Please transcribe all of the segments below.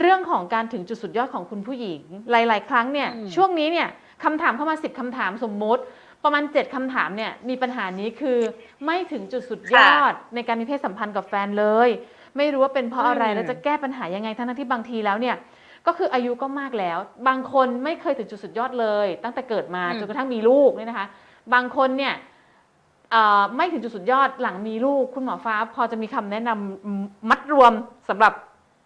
เรื่องของการถึงจุดสุดยอดของคุณผู้หญิง หลาย ๆ ครั้งเนี่ยอืมช่วงนี้เนี่ยคำถามเข้ามา 10คำถามสมมุติ ประมาณ 7คำถามเนี่ยมีปัญหานี้คือไม่ถึงจุดสุดยอด ในการมีเพศสัมพันธ์กับแฟนเลย ไม่รู้ว่าเป็นเพราะอะไรอืมแล้วจะแก้ปัญหายังไงทั้งๆที่บางทีแล้วเนี่ยก็คืออายุก็มากแล้ว บางคนไม่เคยถึงจุดสุดยอดเลย ตั้งแต่เกิดมาจนกระทั่งมีลูกเนี่ยนะคะ บางคนเนี่ยเอ่อไม่ถึงจุดสุดยอดหลังมีลูก คุณหมอฟ้าพอจะมีคำแนะนำมัดรวมสำหรับ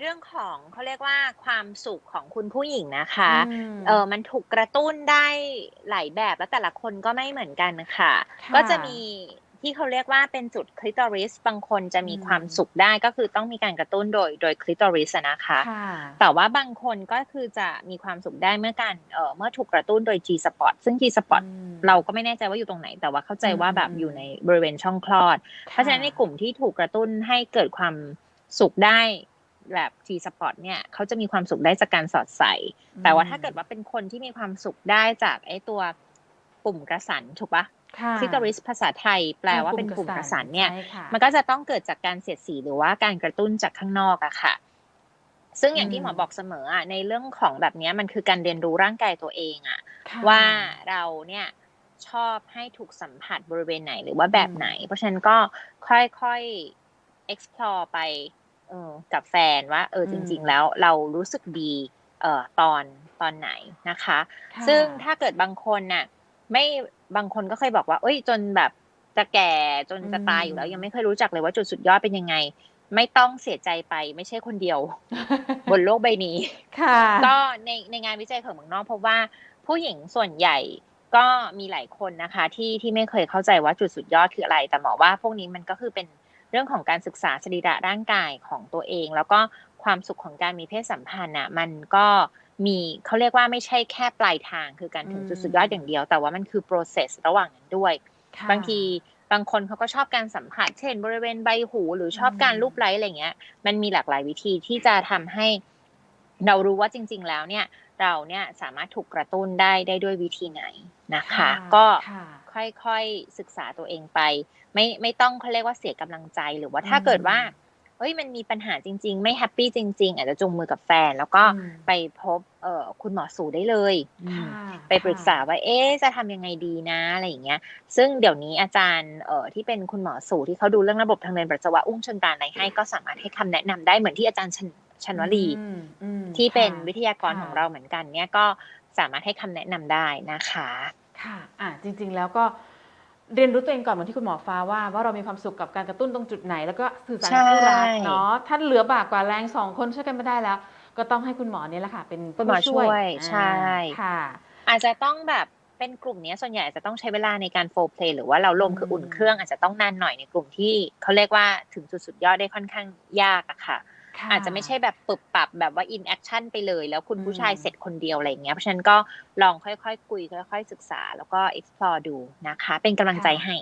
เรื่องของเขาเรียกว่าความสุขของคุณผู้หญิงนะคะอืมเออมันถูกกระตุ้นได้หลายแบบแล้วแต่ละคนก็ไม่เหมือนกันค่ะค่ะ ก็จะมีที่เขาเรียกว่าเป็นจุดคลิตอริสบางคนจะมีอืมความสุขได้ก็คือต้องมีการกระตุ้นโดยโดยคลิตอริสนะคะค่ะแต่ว่าบางคนก็คือจะมีความสุขได้เมื่อการเอ่อเมื่อถูกกระตุ้นโดย G spot ซึ่ง G spot อืมเราก็ไม่แน่ใจว่าอยู่ตรงไหน แต่ว่าเข้าใจว่าแบบอืมอยู่ในบริเวณช่องคลอด เพราะฉะนั้นในกลุ่มที่ถูกกระตุ้นให้เกิดความสุขได้ แบบ G spot เนี่ยเขาจะมีความสุขได้จากการสอดใส่ แต่ว่าถ้าเกิดว่าเป็นคนที่มีความสุขได้จากไอ้ตัวปุ่มกระสันถูกปะค่ะคลิตอริสภาษาไทย แปลว่าเป็นปุ่มกระสันเนี่ยใช่ค่ะมันก็จะต้องเกิดจากการเสียดสีหรือว่าการกระตุ้นจากข้างนอกอะค่ะ ซึ่งอย่างที่อืมหมอบอกเสมออะในเรื่องของแบบเนี้ยมันคือการเรียนรู้ร่างกายตัวเองอะค่ะว่าเราเนี่ยชอบให้ถูกสัมผัสบริเวณไหนหรือว่าแบบไหน เพราะฉะนั้นก็ค่อยๆ explore ไปเออกับแฟนว่า เอออืจมริง ๆ แล้วเรารู้สึกดีเอ่อตอนตอนไหนนะคะค่ะซึ่งถ้าเกิดบางคนน่ะไม่บางคนก็เคยบอกว่า เอ้ย จนแบบจะแก่จนจะตายอยู่แล้ว ยังไม่เคยรู้จักเลยว่าจุดสุดยอดเป็นยังไง ไม่ต้องเสียใจไปไม่ใช่คนเดียว บนโลกใบนี้ค่ะ ก็ในในงานวิจัยของเมืองนอกพบว่าผู้หญิงส่วนใหญ่ก็มีหลายคนนะคะ ที่ที่ไม่เคยเข้าใจว่าจุดสุดยอดคืออะไร แต่หมอว่าพวกนี้มันก็คือเป็น เรื่องของการศึกษาสรีระร่างกายของตัวเอง แล้วก็ความสุขของการมีเพศสัมพันธ์น่ะมันก็มีเขาเรียกว่าไม่ใช่แค่ปลายทางคือการถึงจุดสุดยอดอย่างเดียว แต่ว่ามันคือ process ระหว่างนั้นด้วยค่ะบางทีบางคนเขาก็ชอบการสัมผัส เช่น บริเวณใบหู หรือชอบการอืมรูปไล้อะไรเงี้ย มันมีหลากหลายวิธีที่จะทำให้เรารู้ว่าจริง ๆ แล้วเนี่ย เราเนี่ยสามารถถูกกระตุ้นได้ได้ด้วยวิธีไหนนะคะ ก็ค่ะค่อยๆศึกษาตัวเองไป ไม่ไม่ต้องเขาเรียกว่าเสียกำลังใจหรือว่าถ้าเกิดว่าเฮ้ยมันมีปัญหาจริง ๆ ไม่แฮปปี้จริง ๆ อาจจะจูงมือกับแฟน แล้วก็อืมไปพบเอ่อคุณหมอสูได้เลยอืมค่ะไปปรึกษาว่าเอ๊ะจะทำยังไงดีนะอะไรอย่างเงี้ย ซึ่งเดี๋ยวนี้อาจารย์เอ่อที่เป็นคุณหมอสูที่เขาดูเรื่องระบบทางเดินปัสสาวะอุ้งเชิงกรานอะไรให้ก็สามารถให้คำแนะนำได้เหมือนที่อาจารย์ ชนชนวลีอืมอืมที่เป็นค่ะวิทยากรค่ะของเราเหมือนกัน เนี่ยก็สามารถให้คำแนะนำได้นะคะ ค่ะ อะจริง ๆ แล้วก็เรียนรู้ตัวเองก่อนเหมือนที่คุณหมอฟ้าว่าว่าเรามีความสุขกับการกระตุ้นตรงจุดไหน แล้วก็สื่อสารกับผู้รักใช่เนาะท่านเหลือบากกว่าแรงสองคนช่วยกันไม่ได้แล้ว ก็ต้องให้คุณหมอเนี่ยแหละค่ะ เป็นคุณหมอผู้ช่วยอ่าใช่ค่ะ อาจจะต้องแบบเป็นกลุ่มเนี้ยส่วนใหญ่อาจจะต้องใช้เวลาในการโฟเพลย์หรือว่าเราลมคืออุ่นเครื่องอาจจะต้องนานหน่อยในกลุ่มที่เขาเรียกว่าถึงจุดสุดยอดได้ค่อนข้างยากอะค่ะค่ะ อาจจะไม่ใช่แบบปรับปรับแบบว่าอินแอคชั่นไปเลย แล้วคุณอืมผู้ชายเสร็จคนเดียวอะไรอย่างเงี้ยเพราะฉะนั้นก็ลองค่อยๆคุยค่อย ๆ ศึกษาแล้วก็ explore ดูนะคะ เป็นกำลังใจให้